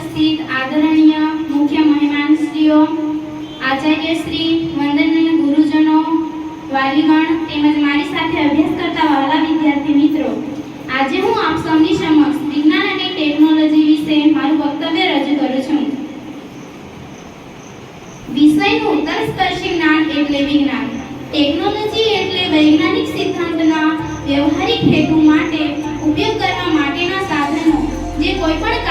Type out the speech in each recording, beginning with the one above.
ઉપસ્થિત આદરણીય મુખ્ય મહેમાનશ્રીઓ, આચાર્ય શ્રી વંદનીય ગુરુજનો, વાલીગણ તેમજ મારી સાથે અભ્યાસ કરતા વહાલા વિદ્યાર્થી મિત્રો, આજે હું આપ સૌની સમક્ષ વિજ્ઞાન અને ટેકનોલોજી વિશે મારું વક્તવ્ય રજૂ કરું છું. વિષયનું ઉત્તરસ્પર્શી જ્ઞાન એટલે વિજ્ઞાન. ટેકનોલોજી એટલે વૈજ્ઞાનિક સિદ્ધાંતના વ્યવહારિક હેતુ માટે ઉપયોગ કરવા માટેના સાધનો જે કોઈપણ કાર્યને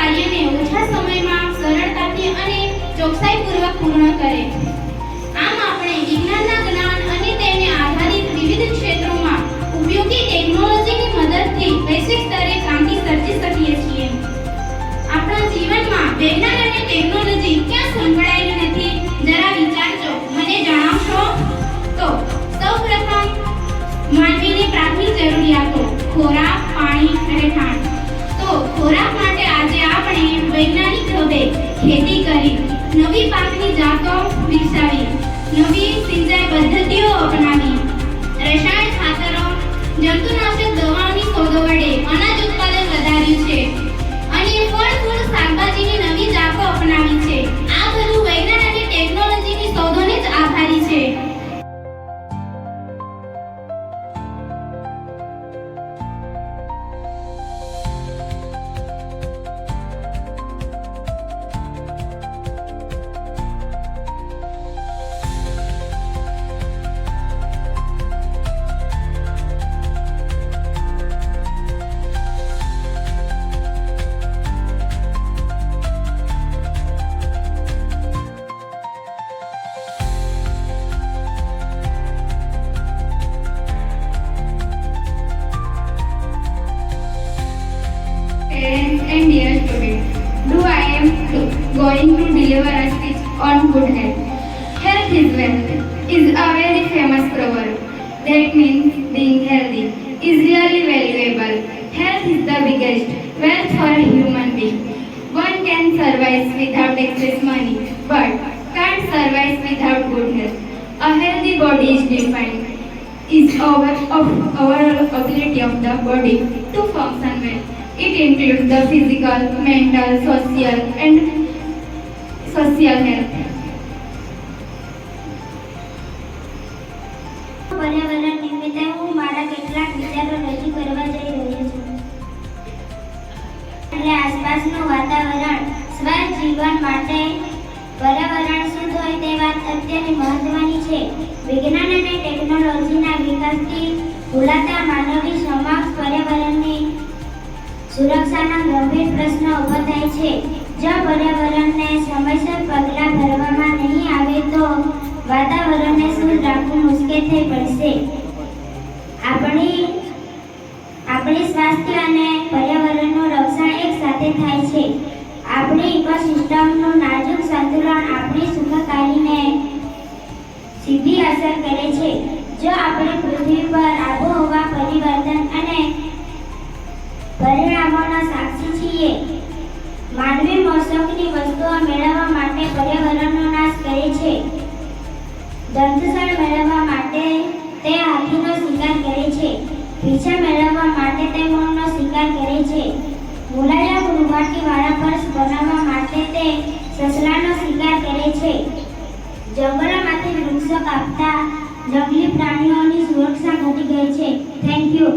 ચોકસાઈપૂર્વક પૂર્ણ કરે. આમ આપણે વિજ્ઞાનના જ્ઞાન અને તેને આધારિત વિવિધ ક્ષેત્રોમાં ઉપયોગી ટેકનોલોજીની મદદથી વૈશ્વિક સ્તરે ક્રાંતિ સર્જી શકીએ છીએ. આપણા જીવનમાં વિજ્ઞાન અને ટેકનોલોજી ક્યાં સંકળાયેલી નથી, જરા વિચારજો. મને જણાવશો? તો, સૌપ્રથમ માનવીની પ્રાથમિક જરૂરિયાતો, ખોરાક, પાણી અને ઠાણ. તો, ખોરાક માટે આજે આપણે વૈજ્ઞાનિક ઢબે ખેતી કરી. નવી પાકની જાતો વિકસાવી નવી સિંચાઈ પદ્ધતિઓ અપનાવી. રસાયણ ખાતરો જંતુનાશક to- going to deliver a speech on good health. Health is wealth is a very famous proverb. That means being healthy is really valuable. Health is the biggest wealth for a human being. One can survive without excess money, but can't survive without good health. A healthy body is defined is our of overall ability of the body to function well. It includes the physical, mental, social, and પર્યાવરણ નિમિત્તે હોય તે વાત અત્યંત મહત્વની છે. વિજ્ઞાન અને ટેકનોલોજીના વિકાસથી ભૂલાતા માનવી સમક્ષ પર્યાવરણની સુરક્ષાના ગંભીર પ્રશ્નો ઊભો થાય છે. જો પર્યાવરણને સમયસર પગલાં ભરવામાં નહીં આવે તો વાતાવરણને શુદ્ધ રાખવું મુશ્કેલ થઈ પડશે? આપણી આપણી સ્વાસ્થ્ય અને પર્યાવરણનું રક્ષણ એક સાથે થાય છે. આપણી ઇકોસિસ્ટમનું નાજુક સંતુલન આપણી સુખકારીને સીધી અસર કરે છે. જો આપણે પૃથ્વી પર આબોહવા પરિવર્તન અને પરિણામોના સાક્ષી છીએ માનવી મોસમની વસ્તુઓ મેળવવા માટે પર્યાવરણનો નાશ કરે છે. દંતસળ મેળવવા માટે તે હાથીનો શિકાર કરે છે. પીછા મેળવવા માટે તે મોરનો શિકાર કરે છે. મુલાયમ રૂવાટીવાળા પર્સ બનાવવા માટે તે સસલાનો શિકાર કરે છે. જંગલોમાંથી વૃક્ષો કાપતા જંગલી પ્રાણીઓની સુરક્ષા ઘટી ગઈ છે. Thank you